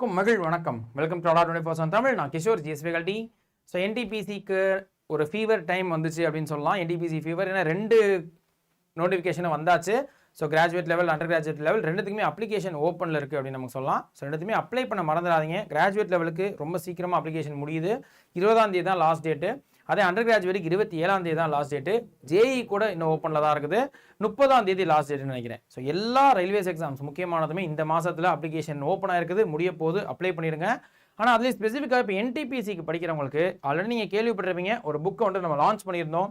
அனைவருக்கும் மகிழ் வணக்கம். Welcome to Adda twenty four Tamil. நான் கிஷோர் ஜிஎஸ்பிகல்டி ஸோ என்டிபிசிக்கு ஒரு ஃபீவர் டைம் வந்துச்சு அப்படின்னு சொல்லலாம். என்டிபிசி ஃபீவர் ஏன்னா ரெண்டு நோட்டிஃபிகேஷனும் வந்தாச்சு. So graduate level under graduate level ரெண்டுத்துக்குமே அப்ளிகேஷன் ஓப்பனில் இருக்குது அப்படின்னு நமக்கு சொல்லலாம். ஸோ ரெண்டுத்துமே அப்ளை பண்ண மறந்துடாதீங்க. கிராஜுவேட் லெவலுக்கு ரொம்ப சீக்கிரமாக அப்ளிகேஷன் முடியுது. இருபதாம் தேதி தான் லாஸ்ட் டேட்டு அதே அண்டர் கிராஜுவேட்டுக்கு இருபத்தி ஏழாம் தேதி தான் லாஸ்ட் டேட்டு ஜேஇ கூட இன்னும் ஓப்பனில் தான் இருக்குது. முப்பதாம் தேதி லாஸ்ட் டேட்னு நினைக்கிறேன். ஸோ எல்லா ரயில்வேஸ் எக்ஸாம்ஸ் முக்கியமானதுமே இந்த மாதத்தில் அப்ளிகேஷன் ஓப்பன் ஆயிருக்குது. முடிய போது அப்ளை பண்ணிடுங்க. ஆனால் அதுலேயும் ஸ்பெசிஃபிக்காக இப்போ என்டிபிசிக்கு படிக்கிறவங்களுக்கு ஆல்ரெடி நீங்கள் கேள்விப்பட்டிருப்பீங்க. ஒரு புக்கை வந்து நம்ம லான்ச் பண்ணியிருந்தோம்.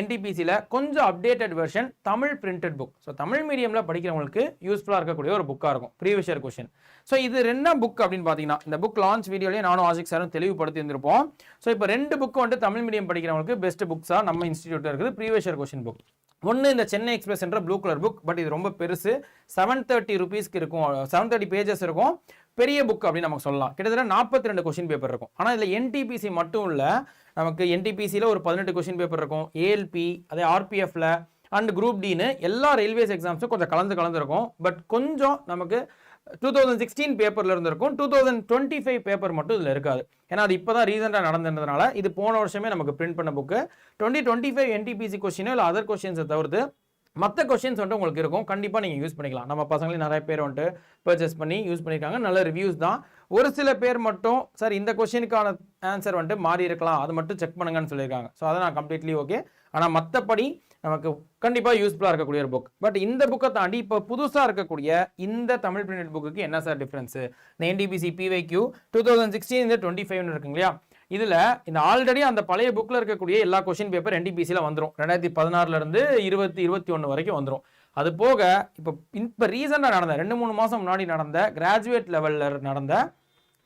என்டிபிசியில் கொஞ்சம் updated version Tamil printed book so Tamil மீடியமில் படிக்கிறவங்களுக்கு யூஸ்ஃபுல்லாக இருக்கக்கூடிய ஒரு புக்காக இருக்கும். ப்ரீவியஸ் இயர் கொஷின் ஸோ இது ரெண்டா புக் அப்படின்னு பார்த்தீங்கன்னா இந்த புக் லான்ச் வீடியோலேயே நானும் ஆசிக் சாரும் தெளிவுபடுத்தி இருந்திருப்போம். ஸோ இப்போ ரெண்டு புக்கு வந்து தமிழ் மீடியம் படிக்கிறவங்களுக்கு பெஸ்ட் புக்ஸாக நம்ம இன்ஸ்டியூட்டில் இருக்குது. ப்ரீவியஸ் இயர் கொஷின் புக் ஒன்று இந்த சென்னை எக்ஸ்பிரஸ் என்ற ப்ளூ கலர் புக் பட் இது ரொம்ப பெருசு. செவன் தேர்ட்டி ருபீஸ்க்கு இருக்கும். செவன் தேர்ட்டி பேஜஸ் இருக்கும். பெரிய புக் அப்படின்னு நமக்கு சொல்லலாம். கிட்டத்தட்ட நாற்பத்தி ரெண்டு கொஷின் பேப்பர் இருக்கும். ஆனால் இதில் என்டிபிசி மட்டும் இல்லை. நமக்கு என்டிபிசியில் ஒரு பதினெட்டு கொஷின் பேப்பர் இருக்கும். ஏஎல்பி அதே ஆர்பிஎஃப்ல அண்ட் குரூப் டின்னு எல்லா ரயில்வேஸ் எக்ஸாம்ஸும் கொஞ்சம் கலந்து கலந்துருக்கும் பட் கொஞ்சம் நமக்கு டூ தௌசண்ட் சிக்ஸ்டீன் பேப்பரில் இருந்திருக்கும். Two thousand twenty five paper மட்டும் இதில் இருக்காது. ஏன்னா அது இப்போ தான் ரீசெண்டாக நடந்ததுனால இது போன வருஷமே நமக்கு பிரிண்ட் பண்ண book twenty twenty five NTPC கொஸ்டினோ இல்லை அதர் கொஸ்டின்ஸை தவிர்த்து மற்ற கொஷின்ஸ் வந்துட்டு உங்களுக்கு இருக்கும். கண்டிப்பாக நீங்கள் யூஸ் பண்ணிக்கலாம். நம்ம பசங்களையும் நிறைய பேர் வந்துட்டு பர்ச்சேஸ் பண்ணி யூஸ் பண்ணியிருக்காங்க நல்ல ரிவ்யூஸ் தான். ஒரு சில பேர் மட்டும் சார் இந்த கொஷினுக்கான ஆன்சர் வந்துட்டு மாறி இருக்கலாம். அது மட்டும் செக் பண்ணுங்கன்னு சொல்லியிருக்காங்க. ஸோ அதை நான் கம்ப்ளீட்லி ஓகே ஆனால் மற்றபடி நமக்கு கண்டிப்பாக யூஸ்ஃபுல்லாக இருக்கக்கூடிய ஒரு புக் பட் இந்த புக்கை தாண்டி இப்போ புதுசாக இருக்கக்கூடிய இந்த தமிழ் பிரிண்டட் புக்குக்கு என்ன சார் டிஃப்ரென்ஸு இந்த NTPC P Y Q two thousand sixteen இந்த டுவெண்ட்டி ஃபைவ்னு இருக்குங்க இல்லையா? இதில் இந்த ஆல்ரெடி அந்த பழைய புக்கில் இருக்கக்கூடிய எல்லா கொஷின் பேப்பர் என்டிபிசியில் வந்துடும் ரெண்டாயிரத்தி பதினாறுலேருந்து இருபத்தி இருபத்தி ஒன்று வரைக்கும் வந்துடும் அது போக இப்போ இப்போ ரீசெண்டாக நடந்த ரெண்டு மூணு மாதம் முன்னாடி நடந்த கிராஜுவேட் லெவலில் நடந்த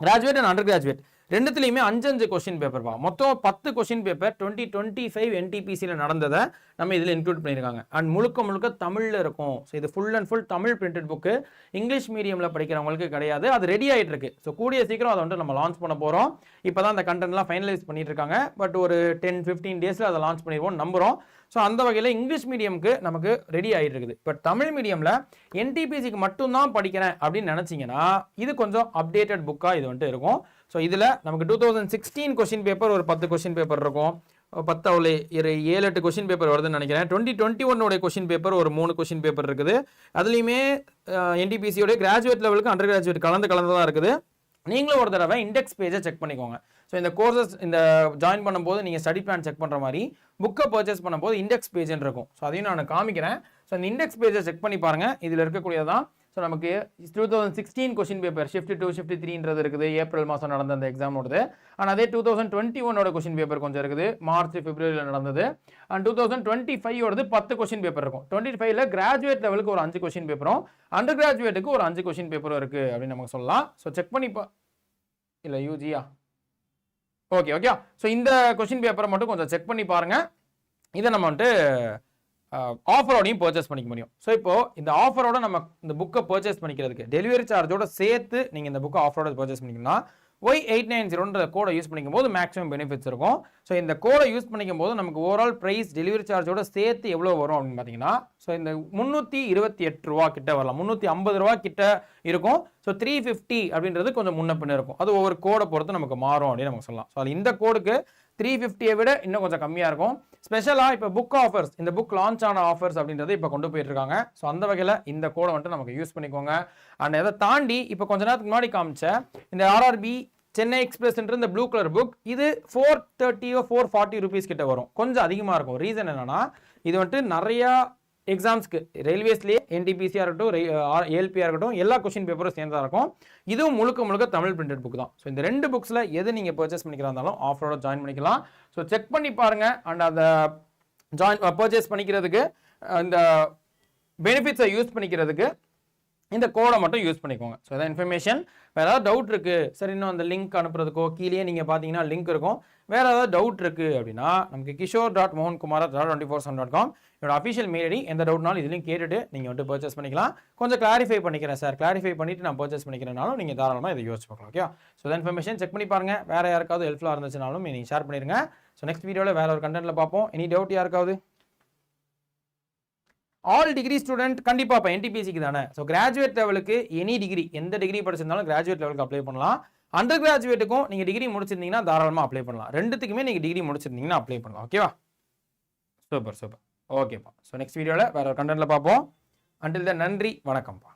கிராஜுவேட் அண்ட் அண்டர் கிராஜுவேட் ரெண்டுத்துலையுமே அஞ்சு அஞ்சு கொஸ்டின் பேப்பர் பா மொத்தம் பத்து question paper twenty twenty five என்டிபிசியில் நடந்ததை நம்ம இதில் இன்க்ளூட் பண்ணியிருக்காங்க. அண்ட் முழுக்க முழுக்க தமிழில் இருக்கும். ஸோ இது full and full Tamil printed book English மீடியமில் படிக்கிறவங்களுக்கு கிடையாது. அது ரெடி ஆகிட்டு இருக்கு ஸோ கூடிய சீக்கிரம் அதை வந்து நம்ம லான்ச் பண்ண போகிறோம் இப்போ தான் அந்த கண்டென்ட்லாம் ஃபைனலைஸ் பண்ணிட்டு இருக்காங்க பட் ஒரு டென் ஃபிஃப்டீன் டேஸில் அதை லான்ச் பண்ணிடுவோம் நம்புகிறோம் ஸோ அந்த வகையில் இங்கிலீஷ் மீடியமுக்கு நமக்கு ரெடி ஆகிட்டு இருக்குது பட் தமிழ் மீடியமில் என்டிபிசிக்கு மட்டும்தான் படிக்கிறேன் அப்படின்னு நினச்சிங்கன்னா இது கொஞ்சம் அப்டேட்டட் புக்காக இது வந்துட்டு இருக்கும். ஸோ இதில் நமக்கு two thousand sixteen question paper ஒரு பத்து கொஸ்டின் பேப்பர் இருக்கும். பத்து அவ்வளோ இரு ஏழு எட்டு கொஸ்டின் பேப்பர் வருதுன்னு நினைக்கிறேன். டுவெண்ட்டி டுவெண்ட்டி ஒன்னோட கொஸ்டின் பேப்பர் ஒரு மூணு கொஸ்டின் பேப்பர் இருக்குது. அதுலேயுமே என்டிபிசியோட கிராஜுவேட் லெவலுக்கு அண்டர் கிராஜுவேட் கலந்து கலந்து தான் இருக்குது. நீங்களும் ஒரு தடவை இண்டெக்ஸ் பேஜை செக் பண்ணிக்கோங்க. ஸோ இந்த கோர்சஸ் இந்த ஜாயின் பண்ணும்போது நீங்கள் ஸ்டடி பிளான் செக் பண்ணுற மாதிரி புக்கை பர்ச்சேஸ் பண்ணும்போது இண்டெக்ஸ் பேஜ்னு இருக்கும். ஸோ அதையும் நான் காமிக்கிறேன். ஸோ இந்த இண்டெக்ஸ் பேஜை செக் பண்ணி பாருங்கள் இதில் இருக்கக்கூடியதான் ஸோ நமக்கு two thousand sixteen question paper shift two shift த்ரீன்றது இருக்குது. ஏப்ரல் மாதம் நடந்த அந்த எக்ஸாமோடது ஆனால் அதே டூ தௌசண்ட் டுவெண்ட்டி ஒன்னோட கொஸ்டின் பேப்பர் கொஞ்சம் இருக்குது. மார்ச் பிப்ரவரியில் நடந்தது. அண்ட் டூ தௌசண்ட் டுவெண்ட்டி ஃபைவோடது பத்து கொஸ்டின் பேப்பர் இருக்கும். டுவெண்ட்டி ஃபைவ்ல கிராஜுவேட் லெவலுக்கு ஒரு அஞ்சு கொஸ்டின் பேப்பரும் அண்டர் கிராஜுவேட்டுக்கு ஒரு அஞ்சு கொஸ்டின் பேப்பரும் இருக்குது அப்படின்னு நமக்கு சொல்லலாம். ஸோ செக் பண்ணி பா இல்லை யூஜியா ஓகே ஓகே ஸோ இந்த கொஸ்டின் பேப்பரை மட்டும் கொஞ்சம் செக் பண்ணி பாருங்கள் இதை நம்ம வந்துட்டு ஆஃபரோடையும் பர்ச்சேஸ் பண்ணிக்க முடியும். ஸோ இப்போ இந்த ஆஃபரோட நம்ம இந்த புக்கை பர்ச்சேஸ் பண்ணிக்கிறதுக்கு டெலிவரி சார்ஜோட சேர்த்து நீங்கள் இந்த புக்கை ஆஃபரோட பர்ச்சேஸ் பண்ணிக்கணும்னா ஒய் எயிட் நைன் ஜீரோன்ற கோடை யூஸ் பண்ணிக்கும் போது மேக்ஸிமம் பெனிஃபிட்ஸ் இருக்கும். ஸோ இந்த கோடை யூஸ் பண்ணிக்கும் போது நமக்கு ஓவரால் ப்ரைஸ் டெலிவரி சார்ஜோட சேர்த்து எவ்வளோ வரும் அப்படின்னு பார்த்தீங்கன்னா ஸோ இந்த முந்நூற்றி இருபத்தி எட்டு ரூபா கிட்ட வரலாம். முந்நூற்றி ஐம்பது ரூபா கிட்ட இருக்கும். ஸோ த்ரீ ஃபிஃப்டி அப்படின்றது கொஞ்சம் முன்ன பின்ன இருக்கும். அது ஒவ்வொரு கோடை பொறுத்து நமக்கு மாறும் அப்படின்னு நமக்கு சொல்லலாம். ஸோ அது இந்த கோடுக்கு த்ரீ ஃபிஃப்டியை விட இன்னும் கொஞ்சம் கம்மியாக இருக்கும். ஸ்பெஷலாக இப்போ புக் ஆஃபர்ஸ் இந்த புக் லான்ச் ஆன ஆஃபர்ஸ் அப்படின்றது இப்போ கொண்டு போயிட்டுருக்காங்க. ஸோ அந்த வகையில் இந்த கோடை வந்துட்டு நமக்கு யூஸ் பண்ணிக்கோங்க. அண்ட் இதை தாண்டி இப்போ கொஞ்ச நேரத்துக்கு முன்னாடி காமிச்ச இந்த ஆர்ஆர்பி சென்னை எக்ஸ்பிரஸ்ன்ற இந்த ப்ளூ கலர் புக் இது ஃபோர் தேர்ட்டியோ ஃபோர் ஃபார்ட்டி ருபீஸ் கிட்ட வரும். கொஞ்சம் அதிகமாக இருக்கும். ரீசன் என்னென்னா இது வந்துட்டு நிறையா எக்ஸாம்ஸ்க்கு ரயில்வேஸ்லேயே என்டிபிசியாக இருக்கட்டும் ஏஎல்பியாக இருக்கட்டும் எல்லா கொஷின் பேப்பரும் சேர்ந்தா இருக்கும். இதுவும் முழுக்க முழுக்க தமிழ் பிரிண்டட் புக் தான். ஸோ இந்த ரெண்டு புக்ஸில் எது நீங்கள் பர்ச்சேஸ் பண்ணிக்கிறா இருந்தாலும் ஆஃபரோட ஜாயின் பண்ணிக்கலாம். ஸோ செக் பண்ணி பாருங்கள் அண்ட் அந்த ஜாயின் பர்ச்சேஸ் பண்ணிக்கிறதுக்கு இந்த பெனிஃபிட்ஸை யூஸ் பண்ணிக்கிறதுக்கு இந்த கோடை மட்டும் யூஸ் பண்ணிக்கோங்க. ஸோ இதான் இன்ஃபர்மேஷன் வேறு ஏதாவது டவுட் இருக்குது சரி இன்னும் அந்த லிங்க் அனுப்புறதுக்கோ கீழே நீங்கள் பார்த்தீங்கன்னா லிங்க் இருக்கும். வேறு ஏதாவது டவுட் இருக்குது அப்படின்னா நமக்கு Kishore dot Mohankumar dot twenty four seven dot com என்னோட அஃபிஷியல் மெயில் ஐடி எந்த டவுட்னாலும் இதுலையும் கேட்டுட்டு நீங்கள் வந்துட்டு பர்ச்சேஸ் பண்ணிக்கலாம். கொஞ்சம் கிளாரிஃபை பண்ணிக்கிறேன் சார் கிளாரிஃபை பண்ணிவிட்டு நான் பர்ச்சேஸ் பண்ணிக்கிறனாலும் நீங்கள் தாராளமாக இதை யோசிச்சு பார்க்கலாம் ஓகே ஸோ இந்த இன்ஃபர்மேஷன் செக் பண்ணி பாருங்கள் வேறு யாருக்காவது ஹெல்ப்ஃபுல்லாக இருந்துச்சுனாலும் நீங்கள் ஷேர் பண்ணிடுங்க. ஸோ நெக்ஸ்ட் வீடியோவில் வேறு ஒரு கண்டென்ட்டில் பார்ப்போம். எனி டவுட் யாருக்காவது? ஆல் டிகிரி ஸ்டூடெண்ட் கண்டிப்பாக இப்போ என்டிபிசிக்கு தானே. ஸோ கிராஜுவேட் லெவலுக்கு எனி டிகிரி எந்த டிகிரி படிச்சிருந்தாலும் கிராஜுவேட் லெவலுக்கு அப்ளை பண்ணலாம். அண்டர் கிராஜுவேட்டுக்கும் நீங்கள் டிகிரி முடிச்சிருந்தீங்கன்னா தாராளமாக அப்ளை பண்ணலாம். ரெண்டுத்துக்குமே நீங்கள் டிகிரி முடிச்சிருந்தீங்கன்னா அப்ளை பண்ணலாம். ஓகேவா சூப்பர் சூப்பர் ஓகேப்பா ஸோ நெக்ஸ்ட் வீடியோவில் வேறு ஒரு கண்டென்ட்டில் பார்ப்போம். அண்டில் த நன்றி. வணக்கம்ப்பா.